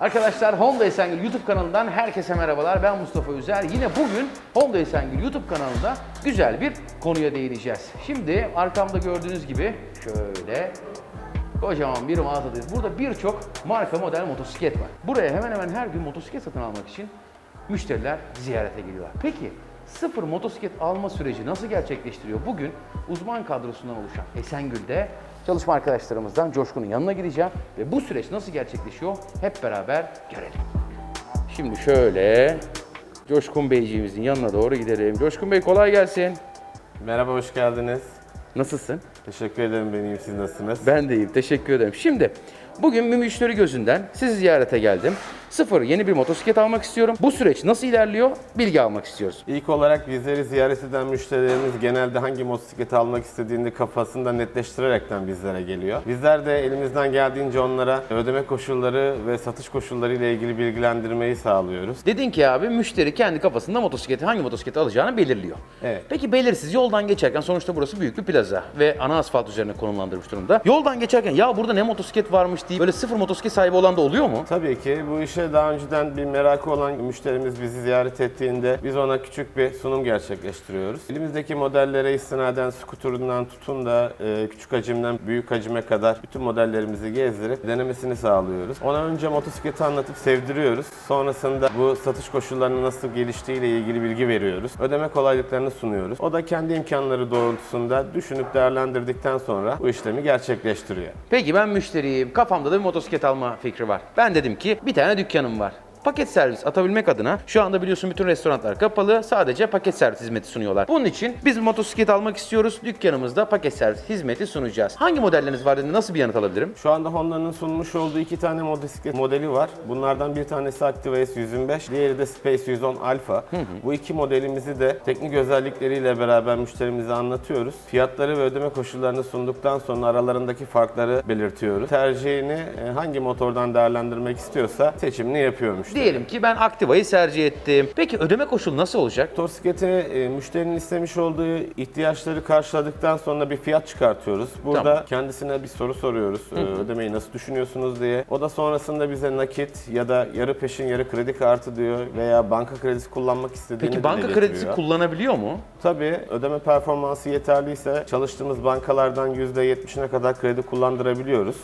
Arkadaşlar Honda Esengül YouTube kanalından herkese merhabalar. Ben Mustafa Üzer. Yine bugün Honda Esengül YouTube kanalında güzel bir konuya değineceğiz. Şimdi arkamda gördüğünüz gibi şöyle kocaman bir mağazadayız. Burada birçok marka model motosiklet var. Buraya hemen hemen her gün motosiklet satın almak için müşteriler ziyarete geliyorlar. Peki sıfır motosiklet alma süreci nasıl gerçekleştiriyor? Bugün uzman kadrosundan oluşan Esengül'de çalışma arkadaşlarımızdan Coşkun'un yanına gideceğim ve bu süreç nasıl gerçekleşiyor hep beraber görelim. Şimdi şöyle Coşkun Beyciğimizin yanına doğru gidelim. Coşkun Bey kolay gelsin. Merhaba, hoş geldiniz. Nasılsın? Teşekkür ederim, ben iyiyim. Siz nasılsınız? Ben de iyiyim, teşekkür ederim. Şimdi bugün bir müşteri gözünden sizi ziyarete geldim. Sıfır yeni bir motosiklet almak istiyorum. Bu süreç nasıl ilerliyor? Bilgi almak istiyoruz. İlk olarak bizleri ziyaret eden müşterilerimiz genelde hangi motosikleti almak istediğini kafasında netleştirerekten bizlere geliyor. Bizler de elimizden geldiğince onlara ödeme koşulları ve satış koşulları ile ilgili bilgilendirmeyi sağlıyoruz. Dedin ki abi müşteri kendi kafasında motosikleti hangi motosikleti alacağını belirliyor. Evet. Peki belirsiz yoldan geçerken sonuçta burası büyük bir plaza ve ana asfalt üzerine konumlandırmış durumda. Yoldan geçerken ya burada ne motosiklet varmış deyip böyle sıfır motosiklet sahibi olan da oluyor mu? Tabii ki bu işe daha önceden bir merakı olan müşterimiz bizi ziyaret ettiğinde biz ona küçük bir sunum gerçekleştiriyoruz. Elimizdeki modellere istinaden skuturundan tutun da e, küçük hacimden büyük hacime kadar bütün modellerimizi gezdirip denemesini sağlıyoruz. Ona önce motosikleti anlatıp sevdiriyoruz. Sonrasında bu satış koşullarının nasıl geliştiğiyle ilgili bilgi veriyoruz. Ödeme kolaylıklarını sunuyoruz. O da kendi imkanları doğrultusunda düşünüp değerlendirdikten sonra bu işlemi gerçekleştiriyor. Peki ben müşteriyim. Kafamda da bir motosiklet alma fikri var. Ben dedim ki bir tane dükkanım var. Paket servis atabilmek adına şu anda biliyorsun bütün restoranlar kapalı. Sadece paket servis hizmeti sunuyorlar. Bunun için biz motosiklet almak istiyoruz. Dükkanımızda paket servis hizmeti sunacağız. Hangi modelleriniz var dedi? Nasıl bir yanıt alabilirim? Şu anda Honda'nın sunmuş olduğu iki tane motosiklet modeli var. Bunlardan bir tanesi Activa S125, diğeri de Space 110 Alpha. Bu iki modelimizi de teknik özellikleriyle beraber müşterimize anlatıyoruz. Fiyatları ve ödeme koşullarını sunduktan sonra aralarındaki farkları belirtiyoruz. Tercihini e, hangi motordan değerlendirmek istiyorsa seçimini yapıyor müşteri. Diyelim ki ben Activa'yı tercih ettim. Peki ödeme koşulu nasıl olacak? Motosikletini e, müşterinin istemiş olduğu ihtiyaçları karşıladıktan sonra bir fiyat çıkartıyoruz. Burada Tamam. kendisine bir soru soruyoruz. E, ödemeyi nasıl düşünüyorsunuz diye. O da sonrasında bize nakit ya da yarı peşin yarı kredi kartı diyor veya banka kredisi kullanmak istediğini Peki dile banka getiriyor. kredisi kullanabiliyor mu? Tabii ödeme performansı yeterliyse çalıştığımız bankalardan %70'ine kadar kredi kullandırabiliyoruz.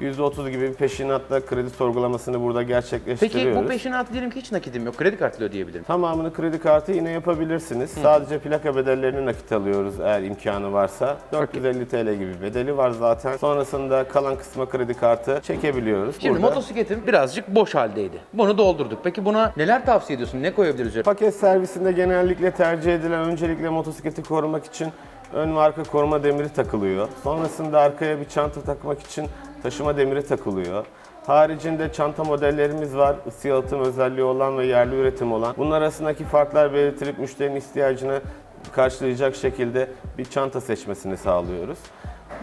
%30 gibi bir peşinatla kredi sorgulamasını burada Peki gerçekleştiriyoruz. bu peşinat diyelim ki hiç nakidim yok. Kredi kartıyla ödeyebilirim. Tamamını kredi kartı yine yapabilirsiniz. Sadece plaka bedellerini nakit alıyoruz eğer imkanı varsa. 450 TL gibi bedeli var zaten. Sonrasında kalan kısma kredi kartı çekebiliyoruz. Şimdi Burada motosikletim birazcık boş haldeydi. Bunu doldurduk. Peki buna neler tavsiye ediyorsun? Ne koyabiliriz üzerine? paket servisinde genellikle tercih edilen öncelikle motosikleti korumak için ön ve arka koruma demiri takılıyor. Sonrasında arkaya bir çanta takmak için taşıma demiri takılıyor. Haricinde çanta modellerimiz var. Isı yalıtım özelliği olan ve yerli üretim olan. Bunlar arasındaki farklar belirtilip müşterinin ihtiyacını karşılayacak şekilde bir çanta seçmesini sağlıyoruz.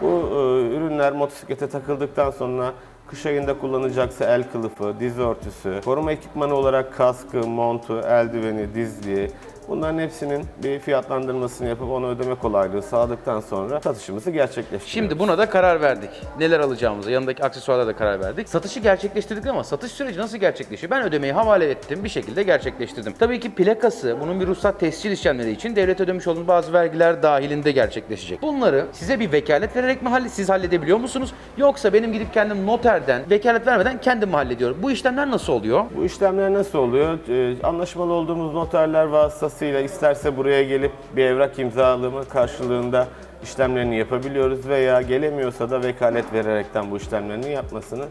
Bu e, ürünler motosiklete takıldıktan sonra kış ayında kullanacaksa el kılıfı, diz örtüsü, koruma ekipmanı olarak kaskı, montu, eldiveni, dizliği bunların hepsinin bir fiyatlandırmasını yapıp ona ödeme kolaylığı sağladıktan sonra satışımızı gerçekleştiriyoruz. Şimdi buna da karar verdik. Neler alacağımıza, yanındaki aksesuarlara da karar verdik. Satışı gerçekleştirdik ama satış süreci nasıl gerçekleşiyor? Ben ödemeyi havale ettim, bir şekilde gerçekleştirdim. Tabii ki plakası, bunun bir ruhsat tescil işlemleri için devlet ödemiş olduğumuz bazı vergiler dahilinde gerçekleşecek. Bunları size bir vekalet vererek mi halle- siz halledebiliyor musunuz? Yoksa benim gidip kendim noterden, vekalet vermeden kendim mi hallediyorum? Bu işlemler nasıl oluyor? Bu işlemler nasıl oluyor? Ee, anlaşmalı olduğumuz noterler vasıtasıyla isterse buraya gelip bir evrak imzalama karşılığında işlemlerini yapabiliyoruz veya gelemiyorsa da vekalet vererekten bu işlemlerini yapmasını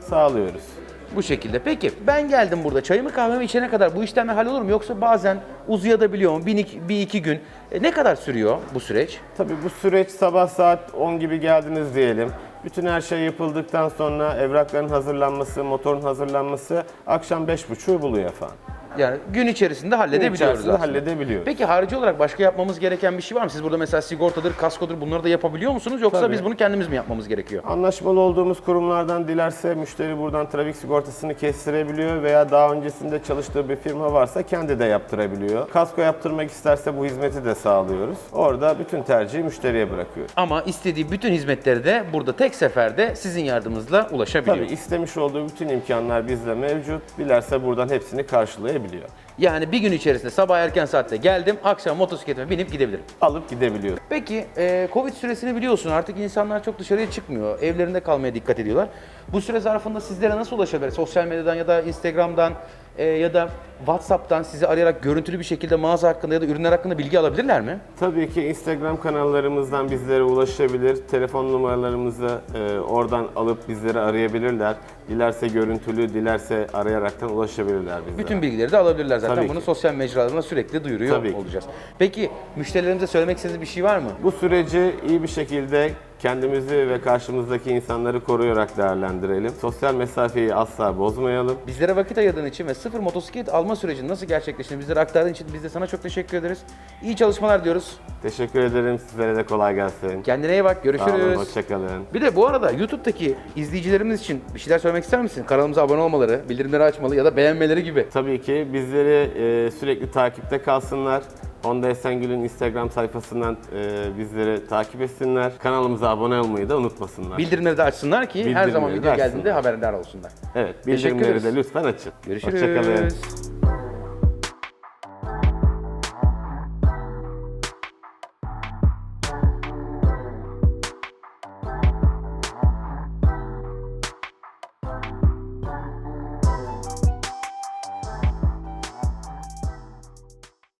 sağlıyoruz. Bu şekilde. Peki ben geldim burada çayımı kahvemi içene kadar bu işlemler hallolur mu? Yoksa bazen uzayabiliyor mu? Bir, iki- bir iki gün. E, ne kadar sürüyor bu süreç? Tabii bu süreç sabah saat 10 gibi geldiniz diyelim. Bütün her şey yapıldıktan sonra evrakların hazırlanması, motorun hazırlanması akşam 5.30'u buluyor efendim. Yani gün içerisinde halledebiliyoruz içerisinde aslında. halledebiliyoruz. Peki harici olarak başka yapmamız gereken bir şey var mı? Siz burada mesela sigortadır, kaskodur bunları da yapabiliyor musunuz? Yoksa Tabii. biz bunu kendimiz mi yapmamız gerekiyor? Anlaşmalı olduğumuz kurumlardan dilerse müşteri buradan trafik sigortasını kestirebiliyor veya daha öncesinde çalıştığı bir firma varsa kendi de yaptırabiliyor. Kasko yaptırmak isterse bu hizmeti de sağlıyoruz. Orada bütün tercihi müşteriye bırakıyoruz. Ama istediği bütün hizmetleri de burada tek seferde sizin yardımınızla ulaşabiliyor. Tabii istemiş olduğu bütün imkanlar bizde mevcut. Dilerse buradan hepsini karşılayabiliyor. Yani bir gün içerisinde sabah erken saatte geldim, akşam motosikletime binip gidebilirim. Alıp gidebiliyor. Peki e, Covid süresini biliyorsun artık insanlar çok dışarıya çıkmıyor. Evlerinde kalmaya dikkat ediyorlar. Bu süre zarfında sizlere nasıl ulaşabilir? Sosyal medyadan ya da Instagram'dan e, ya da WhatsApp'tan sizi arayarak görüntülü bir şekilde mağaza hakkında ya da ürünler hakkında bilgi alabilirler mi? Tabii ki Instagram kanallarımızdan bizlere ulaşabilir. Telefon numaralarımızı e, oradan alıp bizleri arayabilirler. Dilerse görüntülü, dilerse arayaraktan ulaşabilirler bizlere. Bütün bilgileri de alabilirler zaten. Tabii Bunu ki. sosyal mecralarına sürekli duyuruyor Tabii ki. olacağız. Peki müşterilerimize söylemek istediğiniz bir şey var mı? Bu süreci iyi bir şekilde kendimizi ve karşımızdaki insanları koruyarak değerlendirelim. Sosyal mesafeyi asla bozmayalım. Bizlere vakit ayırdığın için ve sıfır motosiklet alma sürecinin nasıl gerçekleştiğini bizlere aktardığın için biz de sana çok teşekkür ederiz. İyi çalışmalar diyoruz. Teşekkür ederim. Sizlere de kolay gelsin. Kendine iyi bak. Sağ Görüşürüz. olun, hoşçakalın. Bir de bu arada YouTube'daki izleyicilerimiz için bir şeyler söylemek ister misin? Kanalımıza abone olmaları, bildirimleri açmalı ya da beğenmeleri gibi. Tabii ki bizleri e, sürekli takipte kalsınlar. Honda Esengül'ün Instagram sayfasından e, bizleri takip etsinler. Kanalımıza abone olmayı da unutmasınlar. Bildirimleri de açsınlar ki her zaman de video açsınlar. geldiğinde haberdar olsunlar. evet, Teşekkür bildirimleri ederiz. de lütfen açın. Görüşürüz. Hoşçakalın.